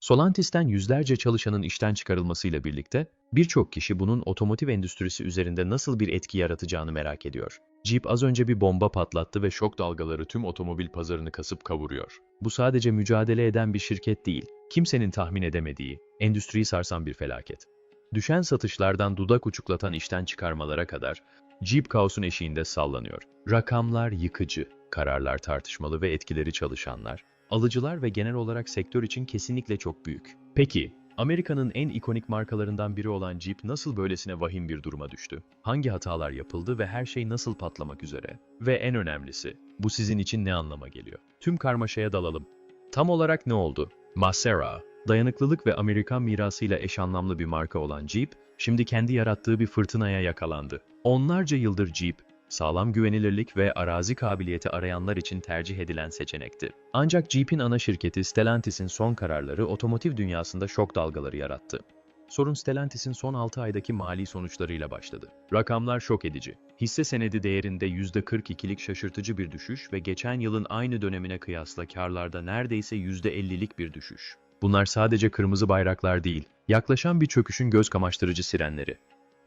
Solantis'ten yüzlerce çalışanın işten çıkarılmasıyla birlikte birçok kişi bunun otomotiv endüstrisi üzerinde nasıl bir etki yaratacağını merak ediyor. Jeep az önce bir bomba patlattı ve şok dalgaları tüm otomobil pazarını kasıp kavuruyor. Bu sadece mücadele eden bir şirket değil, kimsenin tahmin edemediği, endüstriyi sarsan bir felaket. Düşen satışlardan dudak uçuklatan işten çıkarmalara kadar Jeep kaosun eşiğinde sallanıyor. Rakamlar yıkıcı, kararlar tartışmalı ve etkileri çalışanlar, alıcılar ve genel olarak sektör için kesinlikle çok büyük. Peki, Amerika'nın en ikonik markalarından biri olan Jeep nasıl böylesine vahim bir duruma düştü? Hangi hatalar yapıldı ve her şey nasıl patlamak üzere? Ve en önemlisi, bu sizin için ne anlama geliyor? Tüm karmaşaya dalalım. Tam olarak ne oldu? Masera, dayanıklılık ve Amerikan mirasıyla eş anlamlı bir marka olan Jeep, şimdi kendi yarattığı bir fırtınaya yakalandı. Onlarca yıldır Jeep, sağlam güvenilirlik ve arazi kabiliyeti arayanlar için tercih edilen seçenekti. Ancak Jeep'in ana şirketi Stellantis'in son kararları otomotiv dünyasında şok dalgaları yarattı. Sorun Stellantis'in son 6 aydaki mali sonuçlarıyla başladı. Rakamlar şok edici. Hisse senedi değerinde %42'lik şaşırtıcı bir düşüş ve geçen yılın aynı dönemine kıyasla karlarda neredeyse %50'lik bir düşüş. Bunlar sadece kırmızı bayraklar değil, yaklaşan bir çöküşün göz kamaştırıcı sirenleri.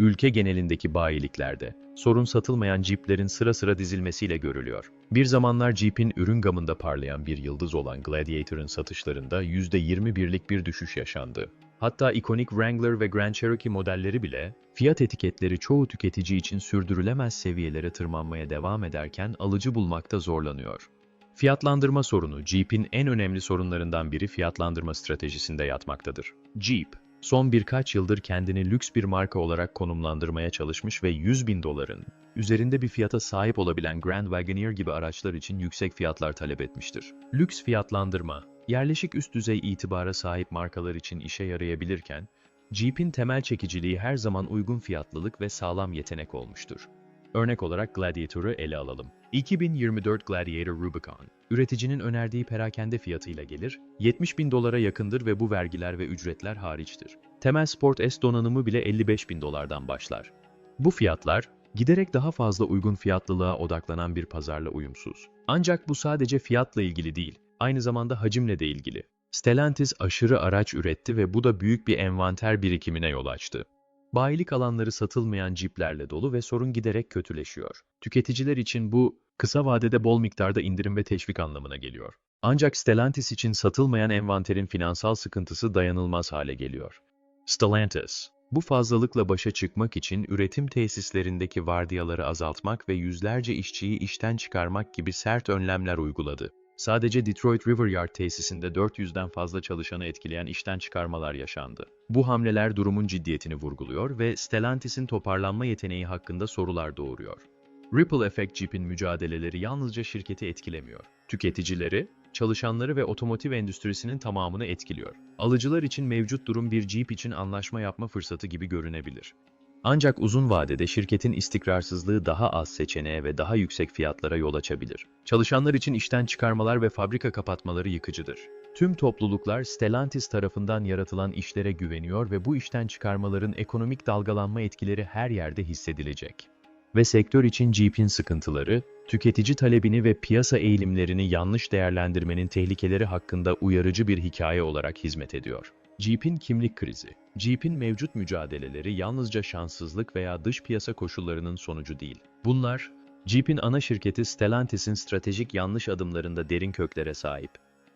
Ülke genelindeki bayiliklerde, sorun satılmayan Jeep'lerin sıra sıra dizilmesiyle görülüyor. Bir zamanlar Jeep'in ürün gamında parlayan bir yıldız olan Gladiator'ın satışlarında %21'lik bir düşüş yaşandı. Hatta ikonik Wrangler ve Grand Cherokee modelleri bile, fiyat etiketleri çoğu tüketici için sürdürülemez seviyelere tırmanmaya devam ederken alıcı bulmakta zorlanıyor. Fiyatlandırma sorunu Jeep'in en önemli sorunlarından biri fiyatlandırma stratejisinde yatmaktadır. Jeep, son birkaç yıldır kendini lüks bir marka olarak konumlandırmaya çalışmış ve 100 bin doların üzerinde bir fiyata sahip olabilen Grand Wagoneer gibi araçlar için yüksek fiyatlar talep etmiştir. Lüks fiyatlandırma, yerleşik üst düzey itibara sahip markalar için işe yarayabilirken, Jeep'in temel çekiciliği her zaman uygun fiyatlılık ve sağlam yetenek olmuştur. Örnek olarak Gladiator'u ele alalım. 2024 Gladiator Rubicon, üreticinin önerdiği perakende fiyatıyla gelir, 70 bin dolara yakındır ve bu vergiler ve ücretler hariçtir. Temel Sport S donanımı bile 55 bin dolardan başlar. Bu fiyatlar, giderek daha fazla uygun fiyatlılığa odaklanan bir pazarla uyumsuz. Ancak bu sadece fiyatla ilgili değil, aynı zamanda hacimle de ilgili. Stellantis aşırı araç üretti ve bu da büyük bir envanter birikimine yol açtı. Bayilik alanları satılmayan ciplerle dolu ve sorun giderek kötüleşiyor. Tüketiciler için bu, kısa vadede bol miktarda indirim ve teşvik anlamına geliyor. Ancak Stellantis için satılmayan envanterin finansal sıkıntısı dayanılmaz hale geliyor. Stellantis, bu fazlalıkla başa çıkmak için üretim tesislerindeki vardiyaları azaltmak ve yüzlerce işçiyi işten çıkarmak gibi sert önlemler uyguladı. Sadece Detroit River Yard tesisinde 400'den fazla çalışanı etkileyen işten çıkarmalar yaşandı. Bu hamleler durumun ciddiyetini vurguluyor ve Stellantis'in toparlanma yeteneği hakkında sorular doğuruyor. Ripple Effect Jeep'in mücadeleleri yalnızca şirketi etkilemiyor. Tüketicileri, çalışanları ve otomotiv endüstrisinin tamamını etkiliyor. Alıcılar için mevcut durum bir Jeep için anlaşma yapma fırsatı gibi görünebilir. Ancak uzun vadede şirketin istikrarsızlığı daha az seçeneğe ve daha yüksek fiyatlara yol açabilir. Çalışanlar için işten çıkarmalar ve fabrika kapatmaları yıkıcıdır. Tüm topluluklar Stellantis tarafından yaratılan işlere güveniyor ve bu işten çıkarmaların ekonomik dalgalanma etkileri her yerde hissedilecek. Ve sektör için Jeep'in sıkıntıları, tüketici talebini ve piyasa eğilimlerini yanlış değerlendirmenin tehlikeleri hakkında uyarıcı bir hikaye olarak hizmet ediyor. Jeep'in kimlik krizi. Jeep'in mevcut mücadeleleri yalnızca şanssızlık veya dış piyasa koşullarının sonucu değil. Bunlar, Jeep'in ana şirketi Stellantis'in stratejik yanlış adımlarında derin köklere sahip.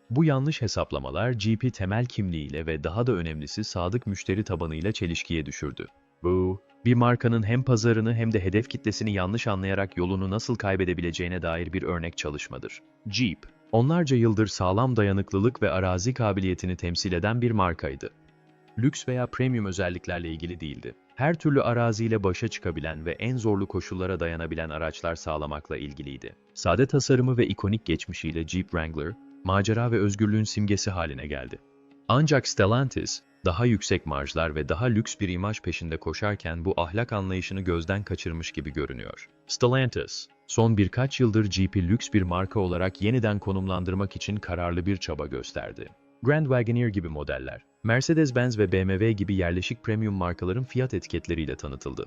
Bu yanlış hesaplamalar Jeep'i temel kimliğiyle ve daha da önemlisi sadık müşteri tabanıyla çelişkiye düşürdü. Bu, bir markanın hem pazarını hem de hedef kitlesini yanlış anlayarak yolunu nasıl kaybedebileceğine dair bir örnek çalışmadır. Jeep, onlarca yıldır sağlam dayanıklılık ve arazi kabiliyetini temsil eden bir markaydı. Lüks veya premium özelliklerle ilgili değildi. Her türlü araziyle başa çıkabilen ve en zorlu koşullara dayanabilen araçlar sağlamakla ilgiliydi. Sade tasarımı ve ikonik geçmişiyle Jeep Wrangler, macera ve özgürlüğün simgesi haline geldi. Ancak Stellantis, daha yüksek marjlar ve daha lüks bir imaj peşinde koşarken bu ahlak anlayışını gözden kaçırmış gibi görünüyor. Stellantis, son birkaç yıldır Jeep'i lüks bir marka olarak yeniden konumlandırmak için kararlı bir çaba gösterdi. Grand Wagoneer gibi modeller, Mercedes-Benz ve BMW gibi yerleşik premium markaların fiyat etiketleriyle tanıtıldı.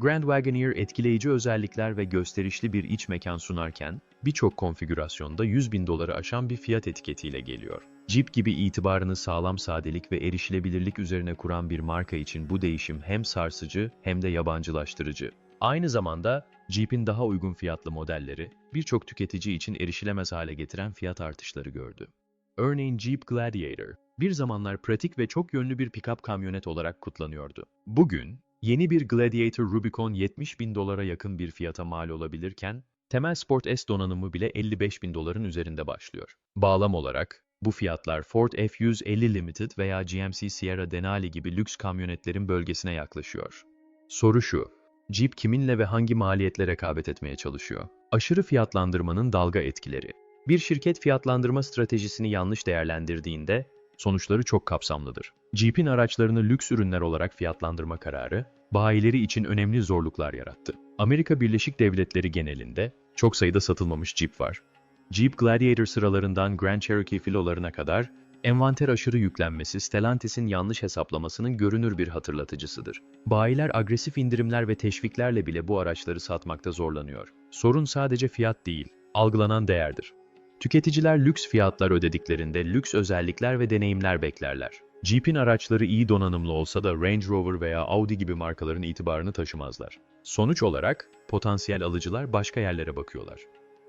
Grand Wagoneer etkileyici özellikler ve gösterişli bir iç mekan sunarken, birçok konfigürasyonda 100 bin doları aşan bir fiyat etiketiyle geliyor. Jeep gibi itibarını sağlam sadelik ve erişilebilirlik üzerine kuran bir marka için bu değişim hem sarsıcı hem de yabancılaştırıcı. Aynı zamanda Jeep'in daha uygun fiyatlı modelleri birçok tüketici için erişilemez hale getiren fiyat artışları gördü. Örneğin Jeep Gladiator, bir zamanlar pratik ve çok yönlü bir pick-up kamyonet olarak kutlanıyordu. Bugün, yeni bir Gladiator Rubicon 70 bin dolara yakın bir fiyata mal olabilirken, temel Sport S donanımı bile 55 bin doların üzerinde başlıyor. Bağlam olarak, bu fiyatlar Ford F-150 Limited veya GMC Sierra Denali gibi lüks kamyonetlerin bölgesine yaklaşıyor. Soru şu, Jeep kiminle ve hangi maliyetle rekabet etmeye çalışıyor? Aşırı fiyatlandırmanın dalga etkileri. Bir şirket fiyatlandırma stratejisini yanlış değerlendirdiğinde sonuçları çok kapsamlıdır. Jeep'in araçlarını lüks ürünler olarak fiyatlandırma kararı, bayileri için önemli zorluklar yarattı. Amerika Birleşik Devletleri genelinde çok sayıda satılmamış Jeep var. Jeep Gladiator sıralarından Grand Cherokee filolarına kadar envanter aşırı yüklenmesi Stellantis'in yanlış hesaplamasının görünür bir hatırlatıcısıdır. Bayiler agresif indirimler ve teşviklerle bile bu araçları satmakta zorlanıyor. Sorun sadece fiyat değil, algılanan değerdir. Tüketiciler lüks fiyatlar ödediklerinde lüks özellikler ve deneyimler beklerler. Jeep'in araçları iyi donanımlı olsa da Range Rover veya Audi gibi markaların itibarını taşımazlar. Sonuç olarak potansiyel alıcılar başka yerlere bakıyorlar.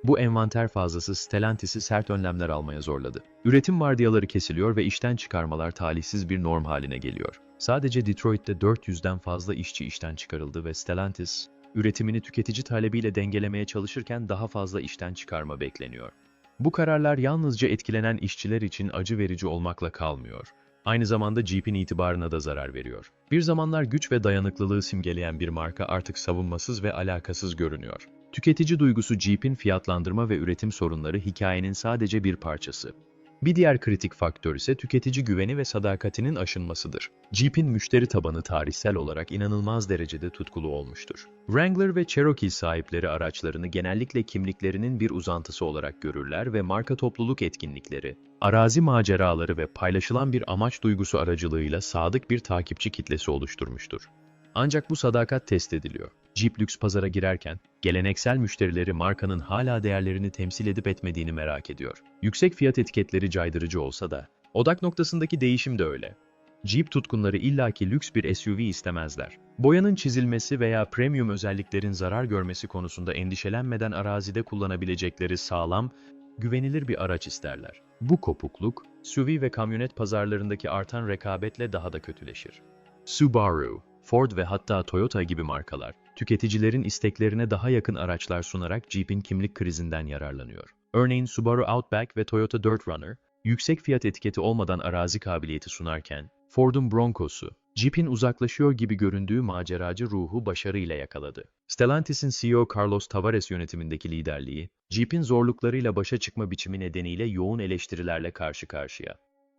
Bu envanter fazlası Stellantis'i sert önlemler almaya zorladı. Üretim vardiyaları kesiliyor ve işten çıkarmalar talihsiz bir norm haline geliyor. Sadece Detroit'te 400'den fazla işçi işten çıkarıldı ve Stellantis, üretimini tüketici talebiyle dengelemeye çalışırken daha fazla işten çıkarma bekleniyor. Bu kararlar yalnızca etkilenen işçiler için acı verici olmakla kalmıyor. Aynı zamanda Jeep'in itibarına da zarar veriyor. Bir zamanlar güç ve dayanıklılığı simgeleyen bir marka artık savunmasız ve alakasız görünüyor. Tüketici duygusu Jeep'in fiyatlandırma ve üretim sorunları hikayenin sadece bir parçası. Bir diğer kritik faktör ise tüketici güveni ve sadakatinin aşınmasıdır. Jeep'in müşteri tabanı tarihsel olarak inanılmaz derecede tutkulu olmuştur. Wrangler ve Cherokee sahipleri araçlarını genellikle kimliklerinin bir uzantısı olarak görürler ve marka topluluk etkinlikleri, arazi maceraları ve paylaşılan bir amaç duygusu aracılığıyla sadık bir takipçi kitlesi oluşturmuştur. Ancak bu sadakat test ediliyor. Jeep lüks pazara girerken, geleneksel müşterileri markanın hala değerlerini temsil edip etmediğini merak ediyor. Yüksek fiyat etiketleri caydırıcı olsa da, odak noktasındaki değişim de öyle. Jeep tutkunları illaki lüks bir SUV istemezler. Boyanın çizilmesi veya premium özelliklerin zarar görmesi konusunda endişelenmeden arazide kullanabilecekleri sağlam, güvenilir bir araç isterler. Bu kopukluk, SUV ve kamyonet pazarlarındaki artan rekabetle daha da kötüleşir. Subaru, Ford ve hatta Toyota gibi markalar, tüketicilerin isteklerine daha yakın araçlar sunarak Jeep'in kimlik krizinden yararlanıyor. Örneğin Subaru Outback ve Toyota Dirt Runner, yüksek fiyat etiketi olmadan arazi kabiliyeti sunarken, Ford'un Bronco'su, Jeep'in uzaklaşıyor gibi göründüğü maceracı ruhu başarıyla yakaladı. Stellantis'in CEO Carlos Tavares yönetimindeki liderliği, Jeep'in zorluklarıyla başa çıkma biçimi nedeniyle yoğun eleştirilerle karşı karşıya.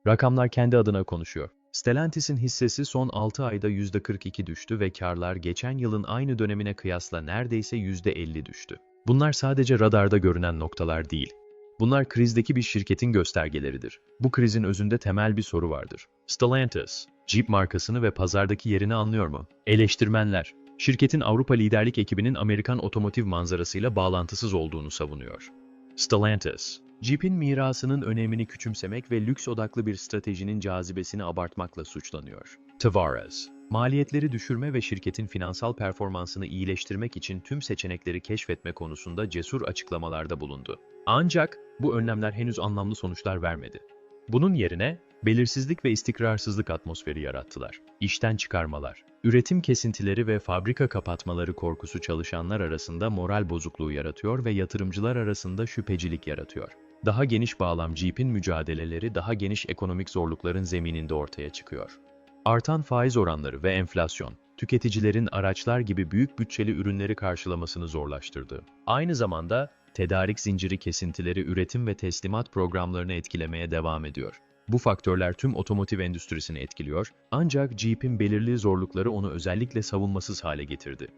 Rakamlar kendi adına konuşuyor. Stellantis'in hissesi son 6 ayda %42 düştü ve karlar geçen yılın aynı dönemine kıyasla neredeyse %50 düştü. Bunlar sadece radarda görünen noktalar değil. Bunlar krizdeki bir şirketin göstergeleridir. Bu krizin özünde temel bir soru vardır. Stellantis, Jeep markasını ve pazardaki yerini anlıyor mu? Eleştirmenler, şirketin Avrupa liderlik ekibinin Amerikan otomotiv manzarasıyla bağlantısız olduğunu savunuyor. Stellantis, Jeep'in mirasının önemini küçümsemek ve lüks odaklı bir stratejinin cazibesini abartmakla suçlanıyor. Tavares, maliyetleri düşürme ve şirketin finansal performansını iyileştirmek için tüm seçenekleri keşfetme konusunda cesur açıklamalarda bulundu. Ancak bu önlemler henüz anlamlı sonuçlar vermedi. Bunun yerine belirsizlik ve istikrarsızlık atmosferi yarattılar. İşten çıkarmalar, üretim kesintileri ve fabrika kapatmaları korkusu çalışanlar arasında moral bozukluğu yaratıyor ve yatırımcılar arasında şüphecilik yaratıyor. Daha geniş bağlam Jeep'in mücadeleleri daha geniş ekonomik zorlukların zemininde ortaya çıkıyor. Artan faiz oranları ve enflasyon, tüketicilerin araçlar gibi büyük bütçeli ürünleri karşılamasını zorlaştırdı. Aynı zamanda tedarik zinciri kesintileri üretim ve teslimat programlarını etkilemeye devam ediyor. Bu faktörler tüm otomotiv endüstrisini etkiliyor, ancak Jeep'in belirli zorlukları onu özellikle savunmasız hale getirdi.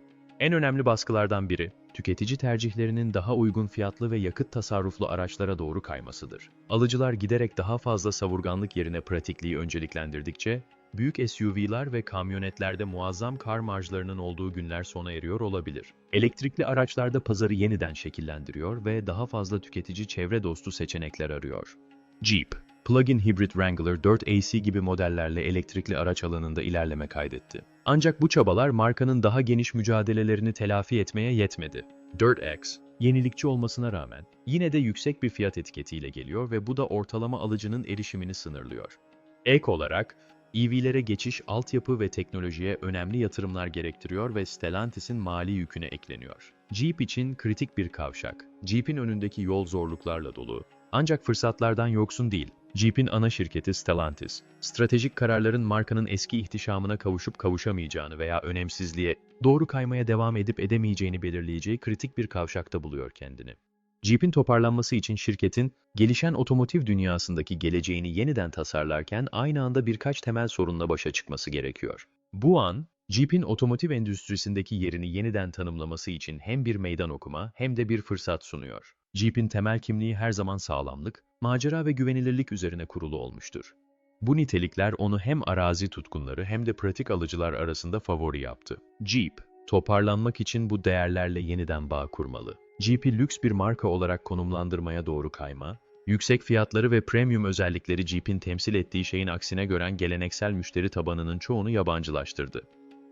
En önemli baskılardan biri, tüketici tercihlerinin daha uygun fiyatlı ve yakıt tasarruflu araçlara doğru kaymasıdır. Alıcılar giderek daha fazla savurganlık yerine pratikliği önceliklendirdikçe, büyük SUV'lar ve kamyonetlerde muazzam kar marjlarının olduğu günler sona eriyor olabilir. Elektrikli araçlarda pazarı yeniden şekillendiriyor ve daha fazla tüketici çevre dostu seçenekler arıyor. Jeep, plug-in hybrid Wrangler 4 AC gibi modellerle elektrikli araç alanında ilerleme kaydetti. Ancak bu çabalar markanın daha geniş mücadelelerini telafi etmeye yetmedi. 4X, yenilikçi olmasına rağmen yine de yüksek bir fiyat etiketiyle geliyor ve bu da ortalama alıcının erişimini sınırlıyor. Ek olarak, EV'lere geçiş altyapı ve teknolojiye önemli yatırımlar gerektiriyor ve Stellantis'in mali yüküne ekleniyor. Jeep için kritik bir kavşak. Jeep'in önündeki yol zorluklarla dolu. Ancak fırsatlardan yoksun değil. Jeep'in ana şirketi Stellantis, stratejik kararların markanın eski ihtişamına kavuşup kavuşamayacağını veya önemsizliğe, doğru kaymaya devam edip edemeyeceğini belirleyeceği kritik bir kavşakta buluyor kendini. Jeep'in toparlanması için şirketin, gelişen otomotiv dünyasındaki geleceğini yeniden tasarlarken aynı anda birkaç temel sorunla başa çıkması gerekiyor. Bu an, Jeep'in otomotiv endüstrisindeki yerini yeniden tanımlaması için hem bir meydan okuma hem de bir fırsat sunuyor. Jeep'in temel kimliği her zaman sağlamlık, macera ve güvenilirlik üzerine kurulu olmuştur. Bu nitelikler onu hem arazi tutkunları hem de pratik alıcılar arasında favori yaptı. Jeep, toparlanmak için bu değerlerle yeniden bağ kurmalı. Jeep'i lüks bir marka olarak konumlandırmaya doğru kayma, yüksek fiyatları ve premium özellikleri Jeep'in temsil ettiği şeyin aksine gören geleneksel müşteri tabanının çoğunu yabancılaştırdı.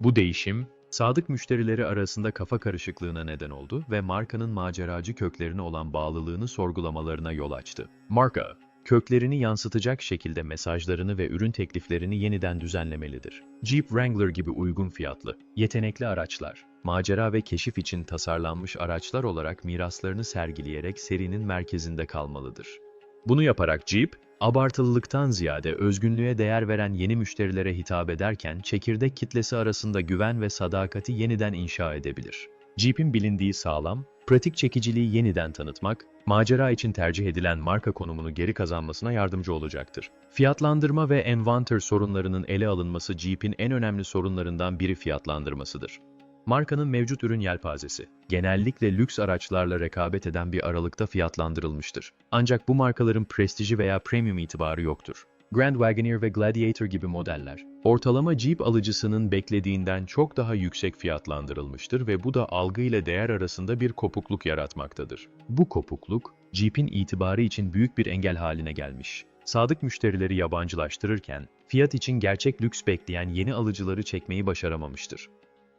Bu değişim, sadık müşterileri arasında kafa karışıklığına neden oldu ve markanın maceracı köklerine olan bağlılığını sorgulamalarına yol açtı. Marka, köklerini yansıtacak şekilde mesajlarını ve ürün tekliflerini yeniden düzenlemelidir. Jeep Wrangler gibi uygun fiyatlı, yetenekli araçlar, macera ve keşif için tasarlanmış araçlar olarak miraslarını sergileyerek serinin merkezinde kalmalıdır. Bunu yaparak Jeep, abartılılıktan ziyade özgünlüğe değer veren yeni müşterilere hitap ederken çekirdek kitlesi arasında güven ve sadakati yeniden inşa edebilir. Jeep'in bilindiği sağlam, pratik çekiciliği yeniden tanıtmak, macera için tercih edilen marka konumunu geri kazanmasına yardımcı olacaktır. Fiyatlandırma ve envanter sorunlarının ele alınması Jeep'in en önemli sorunlarından biri fiyatlandırmasıdır. Markanın mevcut ürün yelpazesi, genellikle lüks araçlarla rekabet eden bir aralıkta fiyatlandırılmıştır. Ancak bu markaların prestiji veya premium itibarı yoktur. Grand Wagoneer ve Gladiator gibi modeller, ortalama Jeep alıcısının beklediğinden çok daha yüksek fiyatlandırılmıştır ve bu da algı ile değer arasında bir kopukluk yaratmaktadır. Bu kopukluk, Jeep'in itibarı için büyük bir engel haline gelmiş. Sadık müşterileri yabancılaştırırken, fiyat için gerçek lüks bekleyen yeni alıcıları çekmeyi başaramamıştır.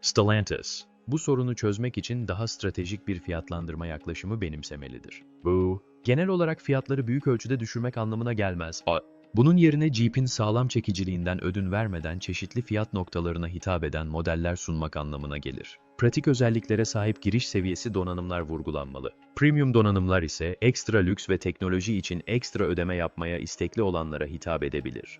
Stellantis, bu sorunu çözmek için daha stratejik bir fiyatlandırma yaklaşımı benimsemelidir. Bu, genel olarak fiyatları büyük ölçüde düşürmek anlamına gelmez. Bunun yerine Jeep'in sağlam çekiciliğinden ödün vermeden çeşitli fiyat noktalarına hitap eden modeller sunmak anlamına gelir. Pratik özelliklere sahip giriş seviyesi donanımlar vurgulanmalı. Premium donanımlar ise ekstra lüks ve teknoloji için ekstra ödeme yapmaya istekli olanlara hitap edebilir.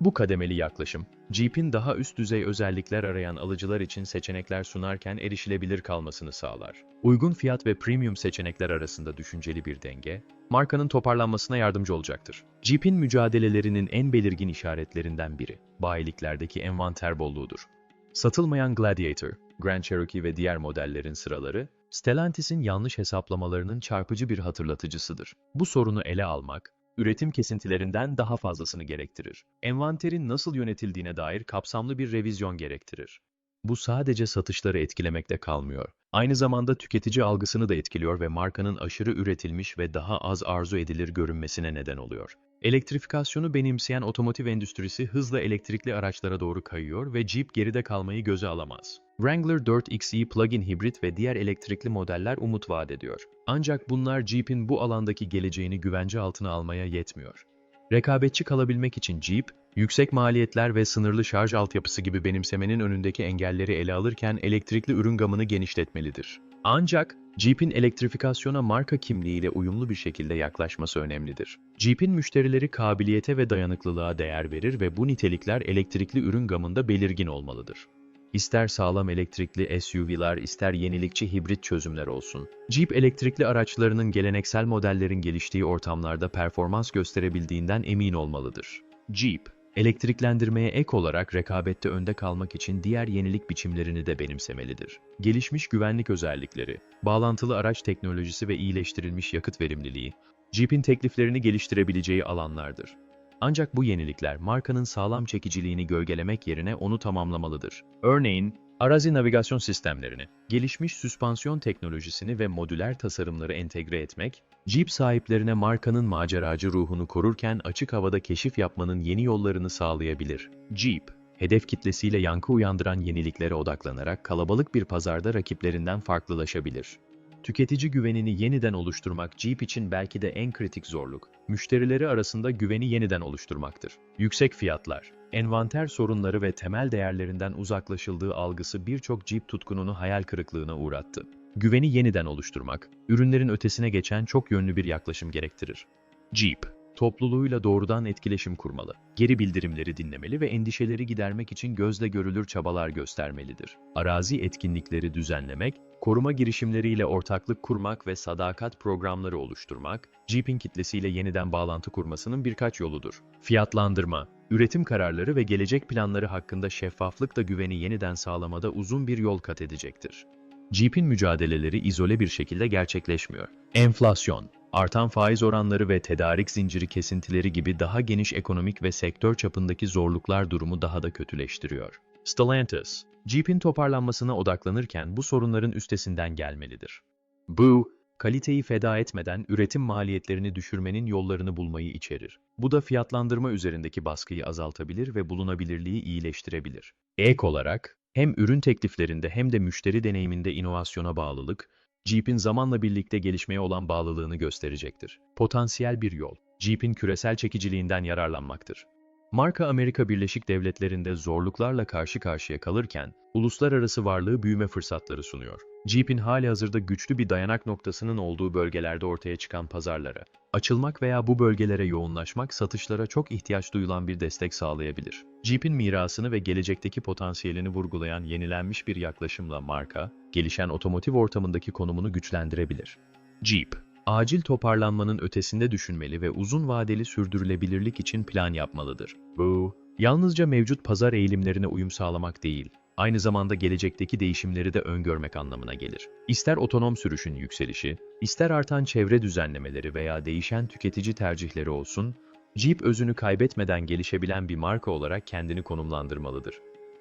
Bu kademeli yaklaşım, Jeep'in daha üst düzey özellikler arayan alıcılar için seçenekler sunarken erişilebilir kalmasını sağlar. Uygun fiyat ve premium seçenekler arasında düşünceli bir denge, markanın toparlanmasına yardımcı olacaktır. Jeep'in mücadelelerinin en belirgin işaretlerinden biri, bayiliklerdeki envanter bolluğudur. Satılmayan Gladiator, Grand Cherokee ve diğer modellerin sıraları, Stellantis'in yanlış hesaplamalarının çarpıcı bir hatırlatıcısıdır. Bu sorunu ele almak, üretim kesintilerinden daha fazlasını gerektirir. Envanterin nasıl yönetildiğine dair kapsamlı bir revizyon gerektirir. Bu sadece satışları etkilemekte kalmıyor. Aynı zamanda tüketici algısını da etkiliyor ve markanın aşırı üretilmiş ve daha az arzu edilir görünmesine neden oluyor. Elektrifikasyonu benimseyen otomotiv endüstrisi hızla elektrikli araçlara doğru kayıyor ve Jeep geride kalmayı göze alamaz. Wrangler 4xe plug-in hibrit ve diğer elektrikli modeller umut vaat ediyor. Ancak bunlar Jeep'in bu alandaki geleceğini güvence altına almaya yetmiyor. Rekabetçi kalabilmek için Jeep, yüksek maliyetler ve sınırlı şarj altyapısı gibi benimsemenin önündeki engelleri ele alırken elektrikli ürün gamını genişletmelidir. Ancak Jeep'in elektrifikasyona marka kimliğiyle uyumlu bir şekilde yaklaşması önemlidir. Jeep'in müşterileri kabiliyete ve dayanıklılığa değer verir ve bu nitelikler elektrikli ürün gamında belirgin olmalıdır. İster sağlam elektrikli SUV'lar ister yenilikçi hibrit çözümler olsun. Jeep elektrikli araçlarının geleneksel modellerin geliştiği ortamlarda performans gösterebildiğinden emin olmalıdır. Jeep, elektriklendirmeye ek olarak rekabette önde kalmak için diğer yenilik biçimlerini de benimsemelidir. Gelişmiş güvenlik özellikleri, bağlantılı araç teknolojisi ve iyileştirilmiş yakıt verimliliği, Jeep'in tekliflerini geliştirebileceği alanlardır. Ancak bu yenilikler markanın sağlam çekiciliğini gölgelemek yerine onu tamamlamalıdır. Örneğin, arazi navigasyon sistemlerini, gelişmiş süspansiyon teknolojisini ve modüler tasarımları entegre etmek, Jeep sahiplerine markanın maceracı ruhunu korurken açık havada keşif yapmanın yeni yollarını sağlayabilir. Jeep, hedef kitlesiyle yankı uyandıran yeniliklere odaklanarak kalabalık bir pazarda rakiplerinden farklılaşabilir. Tüketici güvenini yeniden oluşturmak Jeep için belki de en kritik zorluk, müşterileri arasında güveni yeniden oluşturmaktır. Yüksek fiyatlar, envanter sorunları ve temel değerlerinden uzaklaşıldığı algısı birçok Jeep tutkununu hayal kırıklığına uğrattı. Güveni yeniden oluşturmak, ürünlerin ötesine geçen çok yönlü bir yaklaşım gerektirir. Jeep, topluluğuyla doğrudan etkileşim kurmalı, geri bildirimleri dinlemeli ve endişeleri gidermek için gözle görülür çabalar göstermelidir. Arazi etkinlikleri düzenlemek, koruma girişimleriyle ortaklık kurmak ve sadakat programları oluşturmak, Jeep'in kitlesiyle yeniden bağlantı kurmasının birkaç yoludur. Fiyatlandırma, üretim kararları ve gelecek planları hakkında şeffaflık da güveni yeniden sağlamada uzun bir yol kat edecektir. Jeep'in mücadeleleri izole bir şekilde gerçekleşmiyor. Enflasyon, artan faiz oranları ve tedarik zinciri kesintileri gibi daha geniş ekonomik ve sektör çapındaki zorluklar durumu daha da kötüleştiriyor. Stellantis, Jeep'in toparlanmasına odaklanırken bu sorunların üstesinden gelmelidir. Bu, kaliteyi feda etmeden üretim maliyetlerini düşürmenin yollarını bulmayı içerir. Bu da fiyatlandırma üzerindeki baskıyı azaltabilir ve bulunabilirliği iyileştirebilir. Ek olarak, hem ürün tekliflerinde hem de müşteri deneyiminde inovasyona bağlılık, Jeep'in zamanla birlikte gelişmeye olan bağlılığını gösterecektir. Potansiyel bir yol, Jeep'in küresel çekiciliğinden yararlanmaktır. Marka Amerika Birleşik Devletleri'nde zorluklarla karşı karşıya kalırken, uluslararası varlığı büyüme fırsatları sunuyor. Jeep'in hali hazırda güçlü bir dayanak noktasının olduğu bölgelerde ortaya çıkan pazarlara, açılmak veya bu bölgelere yoğunlaşmak satışlara çok ihtiyaç duyulan bir destek sağlayabilir. Jeep'in mirasını ve gelecekteki potansiyelini vurgulayan yenilenmiş bir yaklaşımla marka, gelişen otomotiv ortamındaki konumunu güçlendirebilir. Jeep, acil toparlanmanın ötesinde düşünmeli ve uzun vadeli sürdürülebilirlik için plan yapmalıdır. Bu, yalnızca mevcut pazar eğilimlerine uyum sağlamak değil, aynı zamanda gelecekteki değişimleri de öngörmek anlamına gelir. İster otonom sürüşün yükselişi, ister artan çevre düzenlemeleri veya değişen tüketici tercihleri olsun, Jeep özünü kaybetmeden gelişebilen bir marka olarak kendini konumlandırmalıdır.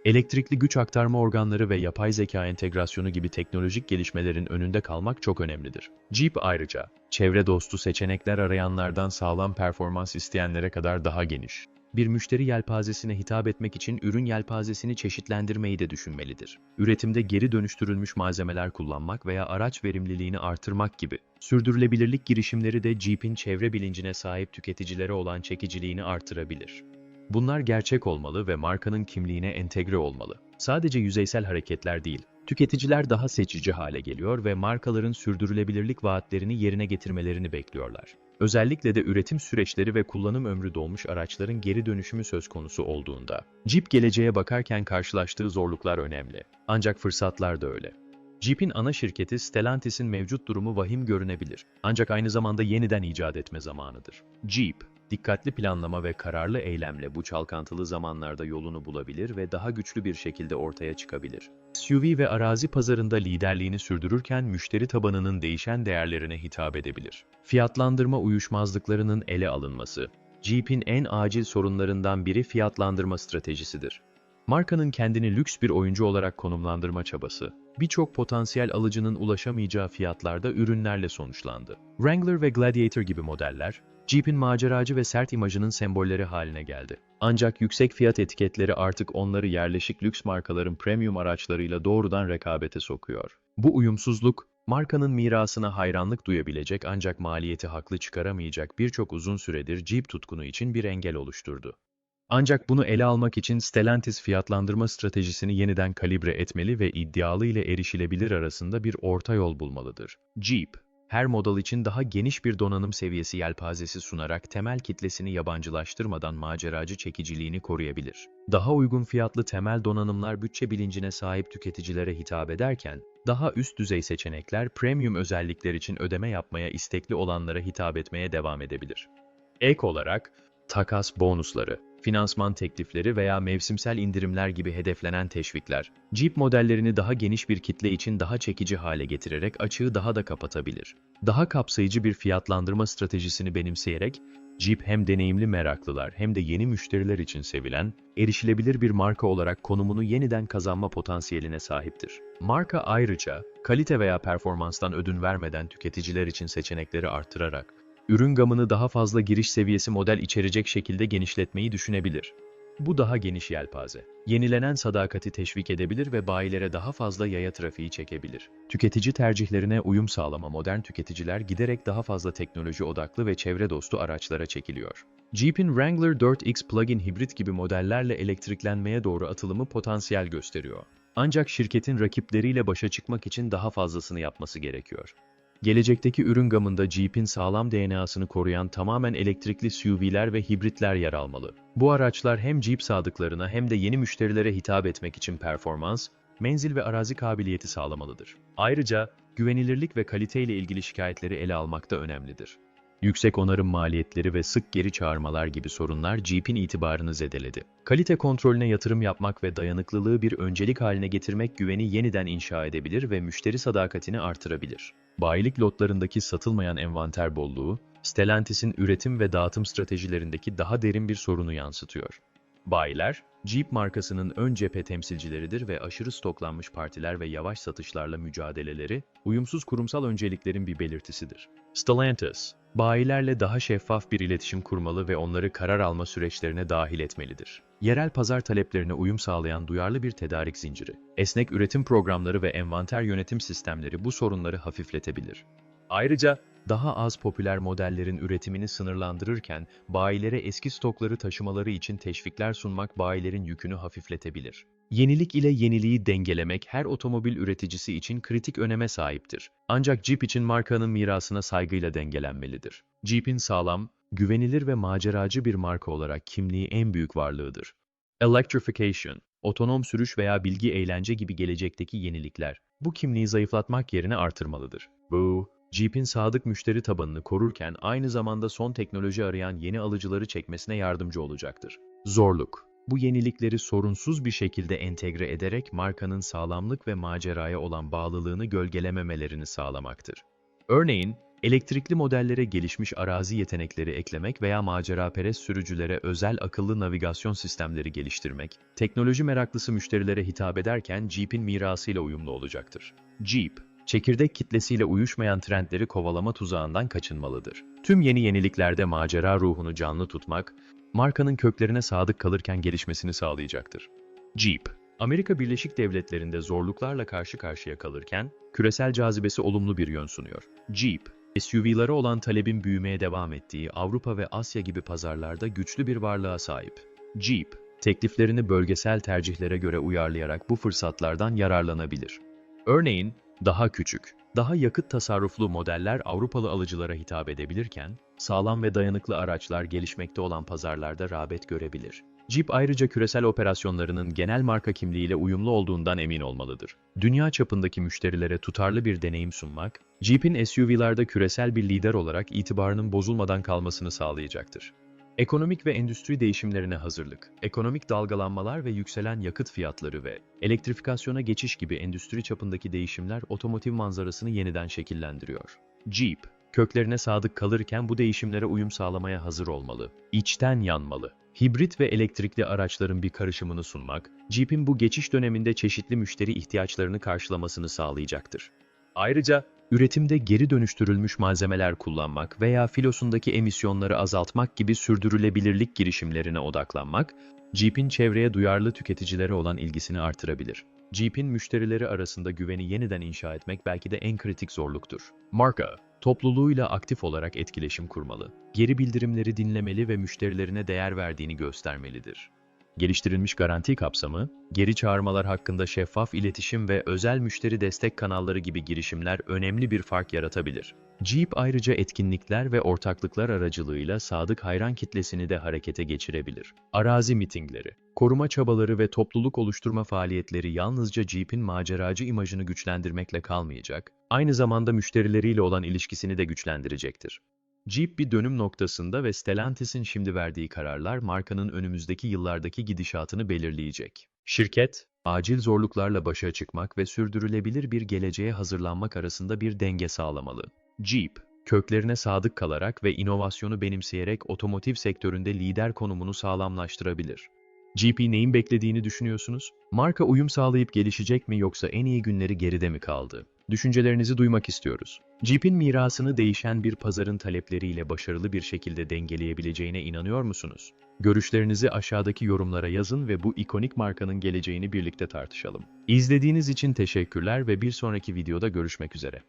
Elektrikli güç aktarma organları ve yapay zeka entegrasyonu gibi teknolojik gelişmelerin önünde kalmak çok önemlidir. Jeep ayrıca, çevre dostu seçenekler arayanlardan sağlam performans isteyenlere kadar daha geniş. Bir müşteri yelpazesine hitap etmek için ürün yelpazesini çeşitlendirmeyi de düşünmelidir. Üretimde geri dönüştürülmüş malzemeler kullanmak veya araç verimliliğini artırmak gibi sürdürülebilirlik girişimleri de Jeep'in çevre bilincine sahip tüketicilere olan çekiciliğini artırabilir. Bunlar gerçek olmalı ve markanın kimliğine entegre olmalı. Sadece yüzeysel hareketler değil, tüketiciler daha seçici hale geliyor ve markaların sürdürülebilirlik vaatlerini yerine getirmelerini bekliyorlar. Özellikle de üretim süreçleri ve kullanım ömrü dolmuş araçların geri dönüşümü söz konusu olduğunda. Jeep geleceğe bakarken karşılaştığı zorluklar önemli. Ancak fırsatlar da öyle. Jeep'in ana şirketi Stellantis'in mevcut durumu vahim görünebilir. Ancak aynı zamanda yeniden icat etme zamanıdır. Jeep, dikkatli planlama ve kararlı eylemle bu çalkantılı zamanlarda yolunu bulabilir ve daha güçlü bir şekilde ortaya çıkabilir. SUV ve arazi pazarında liderliğini sürdürürken müşteri tabanının değişen değerlerine hitap edebilir. Fiyatlandırma uyuşmazlıklarının ele alınması, Jeep'in en acil sorunlarından biri fiyatlandırma stratejisidir. Markanın kendini lüks bir oyuncu olarak konumlandırma çabası, birçok potansiyel alıcının ulaşamayacağı fiyatlarda ürünlerle sonuçlandı. Wrangler ve Gladiator gibi modeller, Jeep'in maceracı ve sert imajının sembolleri haline geldi. Ancak yüksek fiyat etiketleri artık onları yerleşik lüks markaların premium araçlarıyla doğrudan rekabete sokuyor. Bu uyumsuzluk, markanın mirasına hayranlık duyabilecek ancak maliyeti haklı çıkaramayacak birçok uzun süredir Jeep tutkunu için bir engel oluşturdu. Ancak bunu ele almak için Stellantis fiyatlandırma stratejisini yeniden kalibre etmeli ve iddialı ile erişilebilir arasında bir orta yol bulmalıdır. Jeep, her model için daha geniş bir donanım seviyesi yelpazesi sunarak temel kitlesini yabancılaştırmadan maceracı çekiciliğini koruyabilir. Daha uygun fiyatlı temel donanımlar bütçe bilincine sahip tüketicilere hitap ederken, daha üst düzey seçenekler premium özellikler için ödeme yapmaya istekli olanlara hitap etmeye devam edebilir. Ek olarak, takas bonusları, finansman teklifleri veya mevsimsel indirimler gibi hedeflenen teşvikler, Jeep modellerini daha geniş bir kitle için daha çekici hale getirerek açığı daha da kapatabilir. Daha kapsayıcı bir fiyatlandırma stratejisini benimseyerek, Jeep hem deneyimli meraklılar hem de yeni müşteriler için sevilen, erişilebilir bir marka olarak konumunu yeniden kazanma potansiyeline sahiptir. Marka ayrıca, kalite veya performanstan ödün vermeden tüketiciler için seçenekleri artırarak, ürün gamını daha fazla giriş seviyesi model içerecek şekilde genişletmeyi düşünebilir. Bu daha geniş yelpaze. Yenilenen sadakati teşvik edebilir ve bayilere daha fazla yaya trafiği çekebilir. Tüketici tercihlerine uyum sağlama modern tüketiciler giderek daha fazla teknoloji odaklı ve çevre dostu araçlara çekiliyor. Jeep'in Wrangler 4X plug-in hibrit gibi modellerle elektriklenmeye doğru atılımı potansiyel gösteriyor. Ancak şirketin rakipleriyle başa çıkmak için daha fazlasını yapması gerekiyor. Gelecekteki ürün gamında Jeep'in sağlam DNA'sını koruyan tamamen elektrikli SUV'ler ve hibritler yer almalı. Bu araçlar hem Jeep sadıklarına hem de yeni müşterilere hitap etmek için performans, menzil ve arazi kabiliyeti sağlamalıdır. Ayrıca güvenilirlik ve kalite ile ilgili şikayetleri ele almak da önemlidir. Yüksek onarım maliyetleri ve sık geri çağırmalar gibi sorunlar Jeep'in itibarını zedeledi. Kalite kontrolüne yatırım yapmak ve dayanıklılığı bir öncelik haline getirmek güveni yeniden inşa edebilir ve müşteri sadakatini artırabilir. Bayilik lotlarındaki satılmayan envanter bolluğu, Stellantis'in üretim ve dağıtım stratejilerindeki daha derin bir sorunu yansıtıyor. Bayiler, Jeep markasının ön cephe temsilcileridir ve aşırı stoklanmış partiler ve yavaş satışlarla mücadeleleri, uyumsuz kurumsal önceliklerin bir belirtisidir. Stellantis, bayilerle daha şeffaf bir iletişim kurmalı ve onları karar alma süreçlerine dahil etmelidir. Yerel pazar taleplerine uyum sağlayan duyarlı bir tedarik zinciri, esnek üretim programları ve envanter yönetim sistemleri bu sorunları hafifletebilir. Ayrıca daha az popüler modellerin üretimini sınırlandırırken bayilere eski stokları taşımaları için teşvikler sunmak bayilerin yükünü hafifletebilir. Yenilik ile yeniliği dengelemek her otomobil üreticisi için kritik öneme sahiptir. Ancak Jeep için markanın mirasına saygıyla dengelenmelidir. Jeep'in sağlam, güvenilir ve maceracı bir marka olarak kimliği en büyük varlığıdır. Electrification, otonom sürüş veya bilgi eğlence gibi gelecekteki yenilikler, bu kimliği zayıflatmak yerine artırmalıdır. Bu, Jeep'in sadık müşteri tabanını korurken aynı zamanda son teknoloji arayan yeni alıcıları çekmesine yardımcı olacaktır. Zorluk Bu yenilikleri sorunsuz bir şekilde entegre ederek markanın sağlamlık ve maceraya olan bağlılığını gölgelememelerini sağlamaktır. Örneğin, elektrikli modellere gelişmiş arazi yetenekleri eklemek veya maceraperest sürücülere özel akıllı navigasyon sistemleri geliştirmek, teknoloji meraklısı müşterilere hitap ederken Jeep'in mirasıyla uyumlu olacaktır. Jeep, çekirdek kitlesiyle uyuşmayan trendleri kovalama tuzağından kaçınmalıdır. Tüm yeni yeniliklerde macera ruhunu canlı tutmak, markanın köklerine sadık kalırken gelişmesini sağlayacaktır. Jeep, Amerika Birleşik Devletleri'nde zorluklarla karşı karşıya kalırken, küresel cazibesi olumlu bir yön sunuyor. Jeep, SUV'lara olan talebin büyümeye devam ettiği Avrupa ve Asya gibi pazarlarda güçlü bir varlığa sahip. Jeep, tekliflerini bölgesel tercihlere göre uyarlayarak bu fırsatlardan yararlanabilir. Örneğin, daha küçük, daha yakıt tasarruflu modeller Avrupalı alıcılara hitap edebilirken, sağlam ve dayanıklı araçlar gelişmekte olan pazarlarda rağbet görebilir. Jeep ayrıca küresel operasyonlarının genel marka kimliğiyle uyumlu olduğundan emin olmalıdır. Dünya çapındaki müşterilere tutarlı bir deneyim sunmak, Jeep'in SUV'larda küresel bir lider olarak itibarının bozulmadan kalmasını sağlayacaktır. Ekonomik ve endüstri değişimlerine hazırlık, ekonomik dalgalanmalar ve yükselen yakıt fiyatları ve elektrifikasyona geçiş gibi endüstri çapındaki değişimler otomotiv manzarasını yeniden şekillendiriyor. Jeep, köklerine sadık kalırken bu değişimlere uyum sağlamaya hazır olmalı, içten yanmalı. Hibrit ve elektrikli araçların bir karışımını sunmak, Jeep'in bu geçiş döneminde çeşitli müşteri ihtiyaçlarını karşılamasını sağlayacaktır. Ayrıca, üretimde geri dönüştürülmüş malzemeler kullanmak veya filosundaki emisyonları azaltmak gibi sürdürülebilirlik girişimlerine odaklanmak, Jeep'in çevreye duyarlı tüketicilere olan ilgisini artırabilir. Jeep'in müşterileri arasında güveni yeniden inşa etmek belki de en kritik zorluktur. Marka, topluluğuyla aktif olarak etkileşim kurmalı, geri bildirimleri dinlemeli ve müşterilerine değer verdiğini göstermelidir. Geliştirilmiş garanti kapsamı, geri çağırmalar hakkında şeffaf iletişim ve özel müşteri destek kanalları gibi girişimler önemli bir fark yaratabilir. Jeep ayrıca etkinlikler ve ortaklıklar aracılığıyla sadık hayran kitlesini de harekete geçirebilir. Arazi mitingleri, koruma çabaları ve topluluk oluşturma faaliyetleri yalnızca Jeep'in maceracı imajını güçlendirmekle kalmayacak, aynı zamanda müşterileriyle olan ilişkisini de güçlendirecektir. Jeep bir dönüm noktasında ve Stellantis'in şimdi verdiği kararlar markanın önümüzdeki yıllardaki gidişatını belirleyecek. Şirket, acil zorluklarla başa çıkmak ve sürdürülebilir bir geleceğe hazırlanmak arasında bir denge sağlamalı. Jeep, köklerine sadık kalarak ve inovasyonu benimseyerek otomotiv sektöründe lider konumunu sağlamlaştırabilir. GP neyin beklediğini düşünüyorsunuz? Marka uyum sağlayıp gelişecek mi yoksa en iyi günleri geride mi kaldı? Düşüncelerinizi duymak istiyoruz. Jeep'in mirasını değişen bir pazarın talepleriyle başarılı bir şekilde dengeleyebileceğine inanıyor musunuz? Görüşlerinizi aşağıdaki yorumlara yazın ve bu ikonik markanın geleceğini birlikte tartışalım. İzlediğiniz için teşekkürler ve bir sonraki videoda görüşmek üzere.